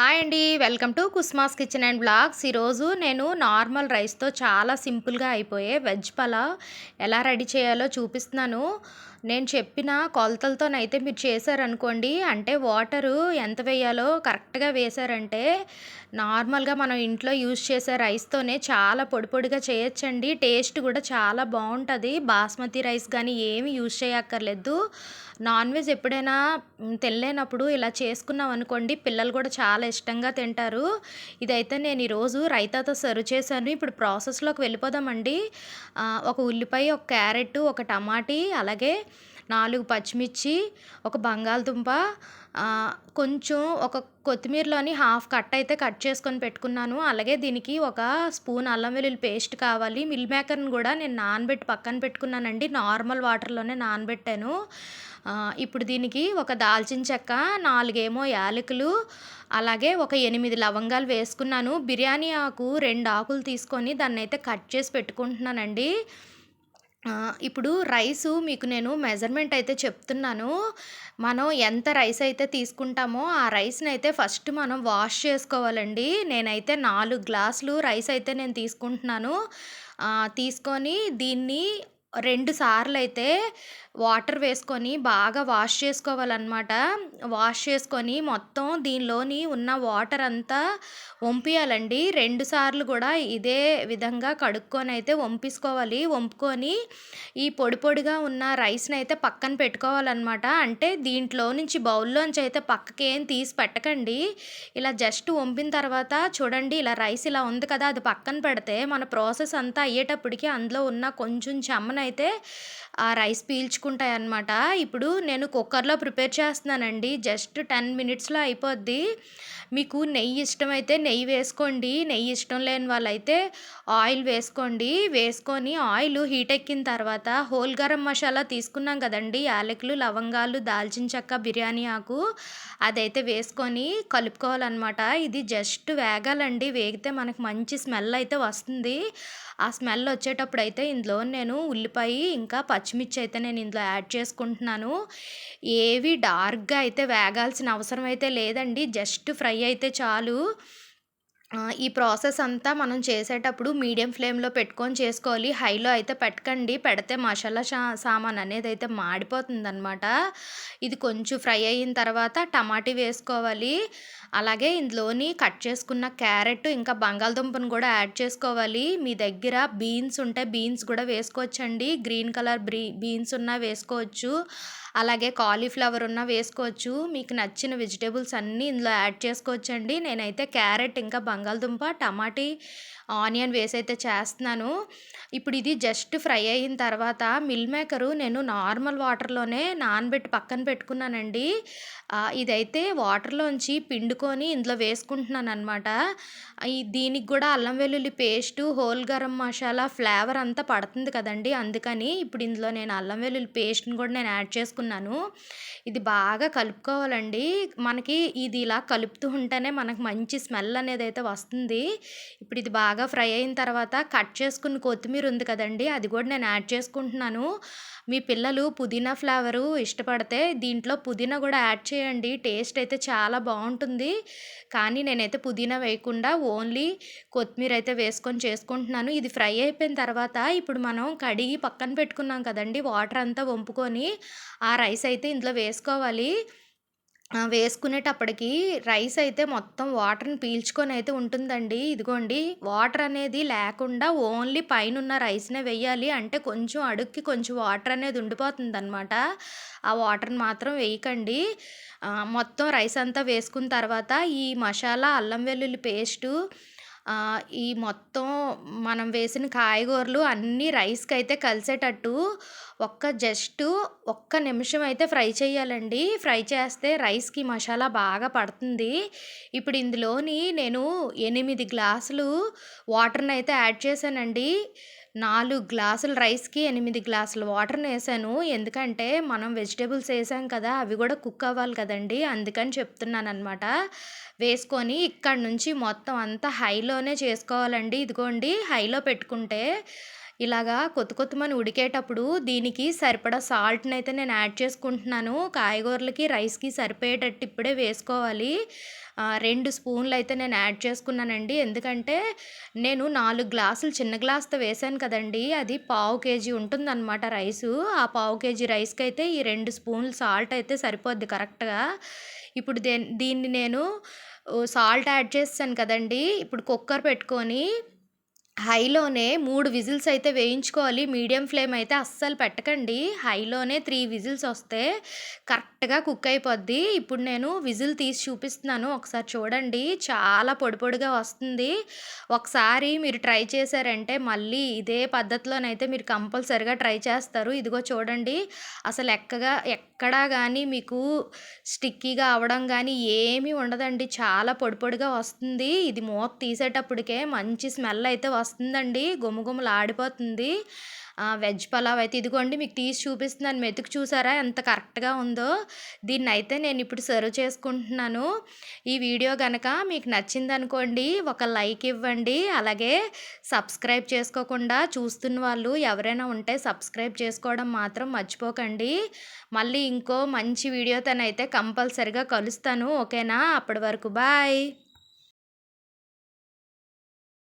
Hi అండి. Welcome to Kusma's kitchen and blogs. ఈరోజు నేను నార్మల్ రైస్తో చాలా సింపుల్గా అయిపోయే వెజ్ పలావ్ ఎలా రెడీ చేయాలో చూపిస్తున్నాను. నేను చెప్పిన కొలతలతోనైతే మీరు చేశారనుకోండి అంటే వాటరు ఎంత వేయాలో కరెక్ట్గా వేశారంటే నార్మల్గా మనం ఇంట్లో యూజ్ చేసే రైస్తోనే చాలా పొడి పొడిగా చేయొచ్చండి. టేస్ట్ కూడా చాలా బాగుంటుంది. బాస్మతి రైస్ కానీ ఏమి యూజ్ చేయక్కర్లేదు. నాన్ వెజ్ ఎప్పుడైనా తినలేనప్పుడు ఇలా చేసుకున్నాం అనుకోండి పిల్లలు కూడా చాలా ఇష్టంగా తింటారు. ఇదైతే నేను ఈరోజు రైతాతో సర్వ్ చేశాను. ఇప్పుడు ప్రాసెస్లోకి వెళ్ళిపోదామండి. ఒక ఉల్లిపాయ ఒక క్యారెట్ ఒక టమాటీ అలాగే నాలుగు పచ్చిమిర్చి ఒక బంగాళదుంప కొంచెం ఒక కొత్తిమీరలోని హాఫ్ కట్ అయితే కట్ చేసుకొని పెట్టుకున్నాను. అలాగే దీనికి ఒక స్పూన్ అల్లం వెల్లుల్లి పేస్ట్ కావాలి. మిల్ మేకర్ని కూడా నేను నానబెట్టి పక్కన పెట్టుకున్నానండి. నార్మల్ వాటర్లోనే నానబెట్టాను. ఇప్పుడు దీనికి ఒక దాల్చిన చెక్క నాలుగేమో యాలకులు అలాగే ఒక ఎనిమిది లవంగాలు వేసుకున్నాను. బిర్యానీ ఆకు రెండు ఆకులు తీసుకొని దాన్ని అయితే కట్ చేసి పెట్టుకుంటున్నానండి. ఇప్పుడు రైసు మీకు నేను మెజర్మెంట్ అయితే చెప్తున్నాను. మనం ఎంత రైస్ అయితే తీసుకుంటామో ఆ రైస్ని అయితే ఫస్ట్ మనం వాష్ చేసుకోవాలండి. నేనైతే నాలుగు గ్లాసులు రైస్ అయితే నేను తీసుకుంటున్నాను. తీసుకొని దీన్ని రెండు సార్లు అయితే వాటర్ వేసుకొని బాగా వాష్ చేసుకోవాలన్నమాట. వాష్ చేసుకొని మొత్తం దీనిలోని ఉన్న వాటర్ అంతా వంపియాలండి. రెండు సార్లు కూడా ఇదే విధంగా కడుక్కొని అయితే వంపించుకోవాలి వంపుకొని ఈ పొడి పొడిగా ఉన్న రైస్ని అయితే పక్కన పెట్టుకోవాలన్నమాట. అంటే దీంట్లో నుంచి బౌల్లోంచి అయితే పక్కకి ఏం తీసి పెట్టకండి. ఇలా జస్ట్ వంపిన తర్వాత చూడండి ఇలా రైస్ ఇలా ఉంది కదా అది పక్కన పెడితే మన ప్రాసెస్ అంతా అయ్యేటప్పటికి అందులో ఉన్న కొంచెం అయితే ఆ రైస్ పీల్చుకుంటాయి అన్నమాట ఇప్పుడు నేను కుక్కర్లో ప్రిపేర్ చేస్తున్నానండి. జస్ట్ టెన్ మినిట్స్లో అయిపోద్ది. మీకు నెయ్యి ఇష్టమైతే నెయ్యి వేసుకోండి. నెయ్యి ఇష్టం లేని వాళ్ళైతే ఆయిల్ వేసుకోండి. వేసుకొని ఆయిల్ హీట్ ఎక్కిన తర్వాత హోల్ గరం మసాలా తీసుకున్నాం కదండి. యాలకులు లవంగాలు దాల్చిన చెక్క బిర్యానీ ఆకు అదైతే వేసుకొని కలుపుకోవాలన్నమాట. ఇది జస్ట్ వేగాలండి. వేగితే మనకు మంచి స్మెల్ అయితే వస్తుంది. ఆ స్మెల్ వచ్చేటప్పుడు అయితే ఇందులో నేను ఉల్లిపాయ ఇంకా పచ్చిమిర్చి అయితే నేను ఇందులో యాడ్ చేసుకుంటున్నాను. ఏవి డార్క్గా అయితే వేగాల్సిన అవసరం అయితే లేదండి. జస్ట్ ఫ్రై అయితే చాలు. ఈ ప్రాసెస్ అంతా మనం చేసేటప్పుడు మీడియం ఫ్లేమ్లో పెట్టుకొని చేసుకోవాలి. హైలో అయితే పెట్టకండి. పెడితే మసాలా సా సామాన్ అనేది అయితే మాడిపోతుందనమాట ఇది కొంచెం ఫ్రై అయిన తర్వాత టమాటీ వేసుకోవాలి. అలాగే ఇందులోని కట్ చేసుకున్న క్యారెట్ ఇంకా బంగాళదుంపను కూడా యాడ్ చేసుకోవాలి. మీ దగ్గర బీన్స్ ఉంటే బీన్స్ కూడా వేసుకోవచ్చండి. గ్రీన్ కలర్ బ్రీ బీన్స్ ఉన్నా వేసుకోవచ్చు. అలాగే కాలీఫ్లవర్ ఉన్న వేసుకోవచ్చు. మీకు నచ్చిన వెజిటేబుల్స్ అన్నీ ఇందులో యాడ్ చేసుకోవచ్చండి. నేనైతే క్యారెట్ ఇంకా బంగాళదుంప టమాటీ ఆనియన్ వేసి అయితే చేస్తున్నాను. ఇప్పుడు ఇది జస్ట్ ఫ్రై అయిన తర్వాత మిల్ మేకరు నేను నార్మల్ వాటర్లోనే నానబెట్టి పక్కన పెట్టుకున్నానండి. ఇదైతే వాటర్లోంచి పిండుకొని ఇందులో వేసుకుంటున్నాను అనమాట దీనికి కూడా అల్లం వెల్లుల్లి paste whole garam masala flavour అంతా పడుతుంది కదండి. అందుకని ఇప్పుడు ఇందులో నేను అల్లం వెల్లుల్లి పేస్ట్ని కూడా నేను యాడ్ చేసుకున్నాను. ఇది బాగా కలుపుకోవాలండి. మనకి ఇది ఇలా కలుపుతూ ఉంటేనే మనకు మంచి స్మెల్ అనేది అయితే వస్తుంది. ఇప్పుడు ఇది బాగా బాగా ఫ్రై అయిన తర్వాత కట్ చేసుకున్న కొత్తిమీర ఉంది కదండి అది కూడా నేను యాడ్ చేసుకుంటున్నాను. మీ పిల్లలు పుదీనా ఫ్లేవరు ఇష్టపడితే దీంట్లో పుదీనా కూడా యాడ్ చేయండి. టేస్ట్ అయితే చాలా బాగుంటుంది. కానీ నేనైతే పుదీనా వేయకుండా ఓన్లీ కొత్తిమీర అయితే వేసుకొని చేసుకుంటున్నాను. ఇది ఫ్రై అయిపోయిన తర్వాత ఇప్పుడు మనం కడిగి పక్కన పెట్టుకున్నాం కదండి వాటర్ అంతా వంపుకొని ఆ రైస్ అయితే ఇందులో వేసుకోవాలి. వేసుకునేటప్పటికి రైస్ అయితే మొత్తం వాటర్ని పీల్చుకొని అయితే ఉంటుందండి. ఇదిగోండి వాటర్ అనేది లేకుండా ఓన్లీ పైన ఉన్న రైస్నే వెయ్యాలి అంటే కొంచెం అడుక్కి కొంచెం వాటర్ అనేది ఉండిపోతుంది అనమాట ఆ వాటర్ని మాత్రం వేయకండి. మొత్తం రైస్ అంతా వేసుకున్న తర్వాత ఈ మసాలా అల్లం వెల్లుల్లి పేస్టు ఈ మొత్తం మనం వేసిన కాయగూరలు అన్నీ రైస్కి అయితే కలిసేటట్టు ఒక్క జస్ట్ ఒక్క నిమిషం అయితే ఫ్రై చేయాలండి. ఫ్రై చేస్తే రైస్కి మసాలా బాగా పడుతుంది. ఇప్పుడు ఇందులోని నేను ఎనిమిది గ్లాసులు వాటర్ని అయితే యాడ్ చేశానండి. నాలుగు గ్లాసుల రైస్కి ఎనిమిది గ్లాసుల వాటర్ని వేసాను. ఎందుకంటే మనం వెజిటేబుల్స్ వేసాం కదా అవి కూడా కుక్ అవ్వాలి కదండి. అందుకని చెప్తున్నాను అనమాట వేసుకొని ఇక్కడ నుంచి మొత్తం అంతా హైలోనే చేసుకోవాలండి. ఇదిగోండి హైలో పెట్టుకుంటే ఇలాగా కొత్త కొత్తమని ఉడికేటప్పుడు దీనికి సరిపడా సాల్ట్ని అయితే నేను యాడ్ చేసుకుంటున్నాను కాయగూరలకి రైస్కి సరిపోయేటట్టు ఇప్పుడే వేసుకోవాలి రెండు స్పూన్లు అయితే నేను యాడ్ చేసుకున్నానండి. ఎందుకంటే నేను నాలుగు గ్లాసులు చిన్న గ్లాస్‌తో వేశాను కదండీ! అది పావు కేజీ ఉంటుందన్నమాట రైసు. ఆ పావు కేజీ రైస్కి అయితే ఈ రెండు స్పూన్లు సాల్ట్ అయితే సరిపోద్ది కరెక్ట్‌గా. ఇప్పుడు దీన్ని నేను సాల్ట్ యాడ్ చేస్తాను కదండీ! ఇప్పుడు కుక్కర్ పెట్టుకొని హైలోనే మూడు విజిల్స్ అయితే వేయించుకోవాలి. మీడియం ఫ్లేమ్ అయితే అస్సలు పెట్టకండి. హైలోనే త్రీ విజిల్స్ వస్తే కరెక్ట్ కరెక్ట్‌గా కుక్ అయిపోద్ది. ఇప్పుడు నేను విజిల్ తీసి చూపిస్తున్నాను. ఒకసారి చూడండి. చాలా పొడి పొడిగా వస్తుంది. ఒకసారి మీరు ట్రై చేశారంటే మళ్ళీ ఇదే పద్ధతిలోనైతే మీరు కంపల్సరిగా ట్రై చేస్తారు. ఇదిగో చూడండి. అసలు ఎక్కగా ఎక్కడా కానీ మీకు స్టిక్కీగా అవ్వడం కానీ ఏమీ ఉండదండి. చాలా పొడి పొడిగా వస్తుంది. ఇది మూత తీసేటప్పటికే మంచి స్మెల్ అయితే వస్తుందండి. గుమగుమలాడిపోతుంది. ఆడిపోతుంది వెజ్ పలావ్ అయితే ఇదిగోండి మీకు తీసి చూపిస్తున్నాను. మెతుకు చూసారా ఎంత కరెక్ట్‌గా ఉందో. దీన్నైతే నేను ఇప్పుడు సర్వ్ చేసుకుంటున్నాను. ఈ వీడియో కనుక మీకు నచ్చిందనుకోండి ఒక లైక్ ఇవ్వండి. అలాగే సబ్స్క్రైబ్ చేసుకోకుండా చూస్తున్న వాళ్ళు ఎవరైనా ఉంటే సబ్స్క్రైబ్ చేసుకోవడం మాత్రం మర్చిపోకండి. మళ్ళీ ఇంకో మంచి వీడియోతోనైతే కంపల్సరిగా కలుస్తాను. ఓకేనా? అప్పటి వరకు బాయ్.